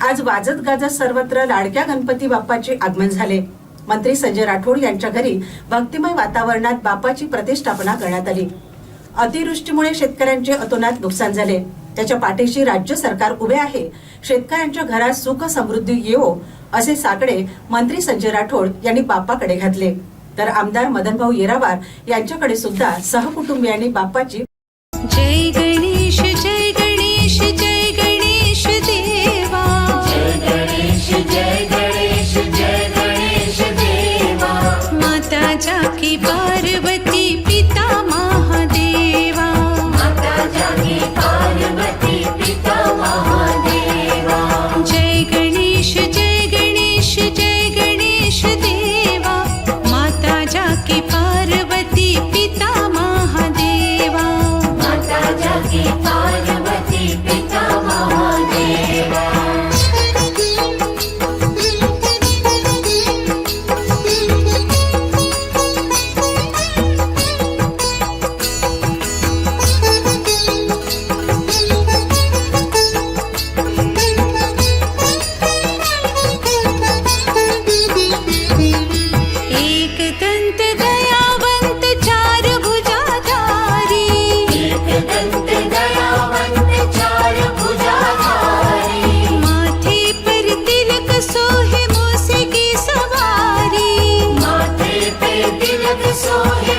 आज वाजत गाजत सर्वत्र लाडक्या गणपती बाप्पाचे आगमन झाले. मंत्री संजय राठोड यांच्या घरी भक्तिमय वातावरणात बाप्पाची प्रतिष्ठापना करण्यात आली. अतिवृष्टीमुळे शेतकऱ्यांचे अतोनात नुकसान झाले. त्याच्या पाठीशी राज्य सरकार उभे आहे. शेतकऱ्यांच्या घरात सुख समृद्धी येवो असे साकडे मंत्री संजय राठोड यांनी बाप्पाकडे घातले. तर आमदार मदनभाऊ येरावार यांच्याकडे सुद्धा सहकुटुंबियांनी बाप्पाची जय गणेश जय Every soul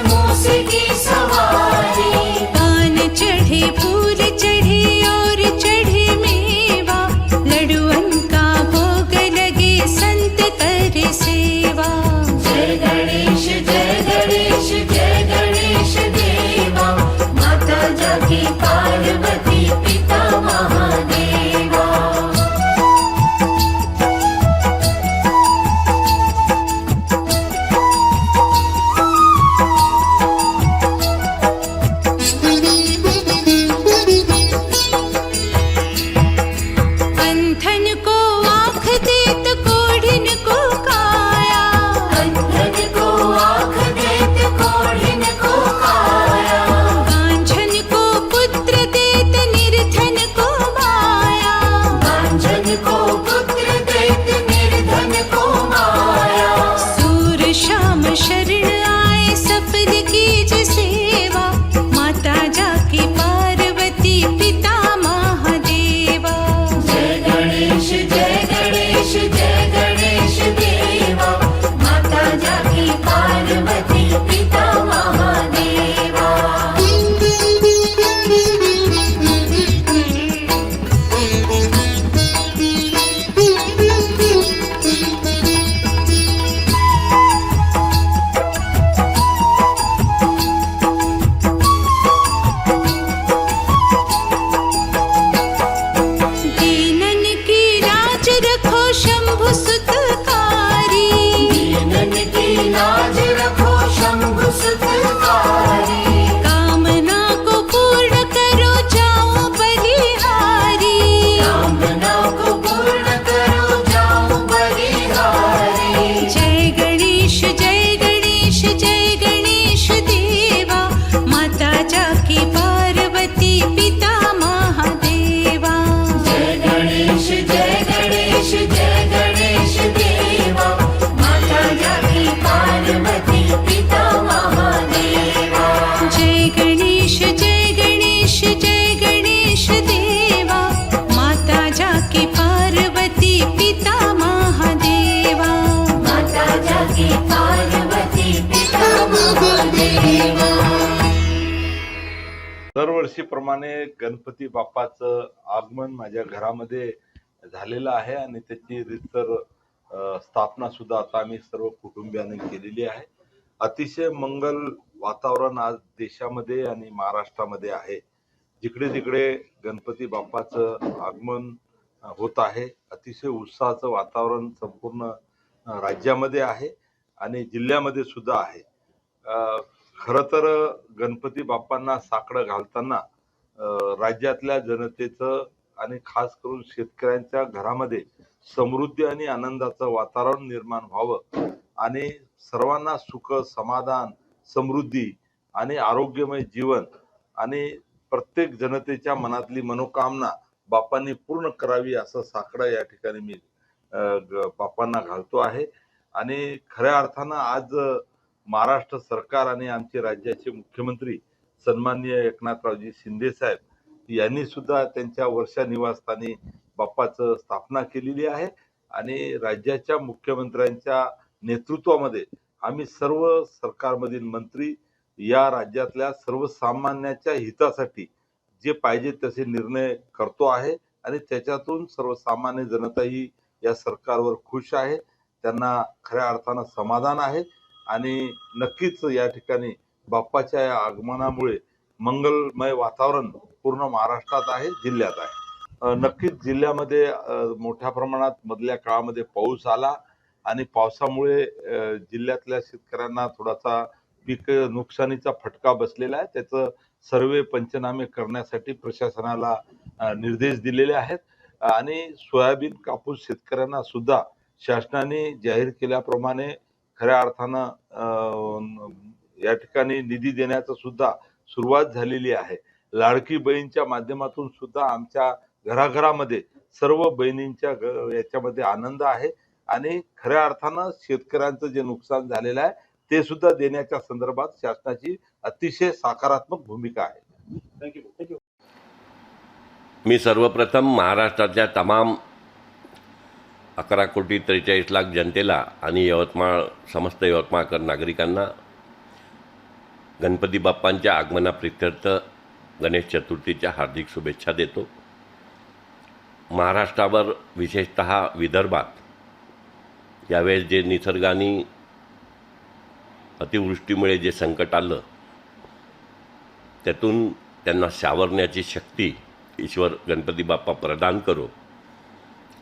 दरवर्षीप्रमाणे गणपती बाप्पाचं आगमन माझ्या घरामध्ये झालेलं आहे आणि त्याची रीतसर स्थापना सुद्धा आता आम्ही सर्व कुटुंबियांनी केलेली आहे. अतिशय मंगल वातावरण आज देशामध्ये आणि महाराष्ट्रामध्ये आहे. जिकडे तिकडे गणपती बाप्पाचं आगमन होत आहे. अतिशय उत्साहाचं वातावरण संपूर्ण राज्यामध्ये आहे आणि जिल्ह्यामध्ये सुद्धा आहे. खरं तर गणपती बाप्पांना साकडं घालताना राज्यातल्या जनतेचं आणि खास करून शेतकऱ्यांच्या घरामध्ये समृद्धी आणि आनंदाचं वातावरण निर्माण व्हावं आणि सर्वांना सुख समाधान समृद्धी आणि आरोग्यमय जीवन आणि प्रत्येक जनतेच्या मनातली मनोकामना बापांनी पूर्ण करावी असं साकडं या ठिकाणी मी ग- बापांना घालतो आहे. आणि खऱ्या अर्थानं आज महाराष्ट्र सरकार आणि आमचे राज्याचे मुख्यमंत्री सन्माननीय एकनाथरावजी शिंदे साहेब यांनी सुद्धा त्यांच्या वर्षा निवासस्थानी बाप्पाचं स्थापना केलेली आहे. आणि राज्याच्या मुख्यमंत्र्यांच्या नेतृत्वामध्ये आम्ही सर्व सरकारमधील मंत्री या राज्यातल्या सर्वसामान्याच्या हितासाठी जे पाहिजे तसे निर्णय करतो आहे आणि त्याच्यातून सर्वसामान्य जनता ही या सरकारवर खुश आहे. त्यांना खऱ्या अर्थानं समाधान आहे. आणि नक्कीच या ठिकाणी बाप्पाच्या या आगमनामुळे मंगलमय वातावरण पूर्ण महाराष्ट्रात आहे जिल्ह्यात आहे. नक्कीच जिल्ह्यामध्ये मोठ्या प्रमाणात मधल्या काळामध्ये पाऊस आला आणि पावसामुळे जिल्ह्यातल्या शेतकऱ्यांना थोडासा पीक नुकसानीचा फटका बसलेला आहे. त्याचं सर्वे पंचनामे करण्यासाठी प्रशासनाला निर्देश दिलेले आहेत. आणि सोयाबीन कापूस शेतकऱ्यांना सुद्धा शासनाने जाहीर केल्याप्रमाणे खऱ्या अर्थानं अ, या ठिकाणी निधी देण्याचं सुद्धा सुरुवात झालेली आहे. लाडकी बहीणच्या माध्यमातून सुद्धा आमच्या घराघरामध्ये सर्व बहिणींच्या याच्यामध्ये आनंद आहे आणि खऱ्या अर्थानं शेतकऱ्यांचं जे नुकसान झालेलं आहे ते सुद्धा देण्याच्या संदर्भात शासनाची अतिशय सकारात्मक भूमिका आहे. मी सर्वप्रथम महाराष्ट्रातल्या तमाम अकरा कोटी त्रेचाळीस लाख जनतेला आणि यवतमाळ समस्त यवतमाळकर नागरिकांना गणपती बाप्पांच्या आगमनाप्रित्यर्थ गणेश चतुर्थीच्या हार्दिक शुभेच्छा देतो. महाराष्ट्रावर विशेषत विदर्भात यावेळेस जे निसर्गाने अतिवृष्टीमुळे जे संकट आलं त्यातून त्यांना सावरण्याची शक्ती ईश्वर गणपती बाप्पा प्रदान करो.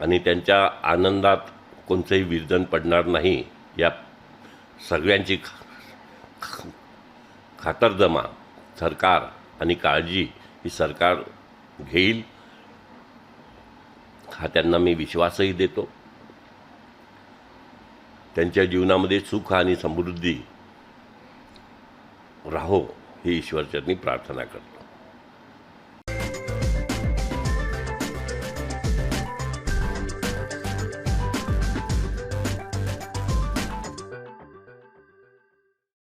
आणि त्यांच्या आनंदात कोणतंही विरजन पडणार नाही या सगळ्यांची ख- ख- खातरजमा सरकार आणि काळजी ही सरकार घेईल हा त्यांना मी विश्वासही देतो. त्यांच्या जीवनामध्ये सुख आणि समृद्धी राहो ही ईश्वरचरणी प्रार्थना करतो.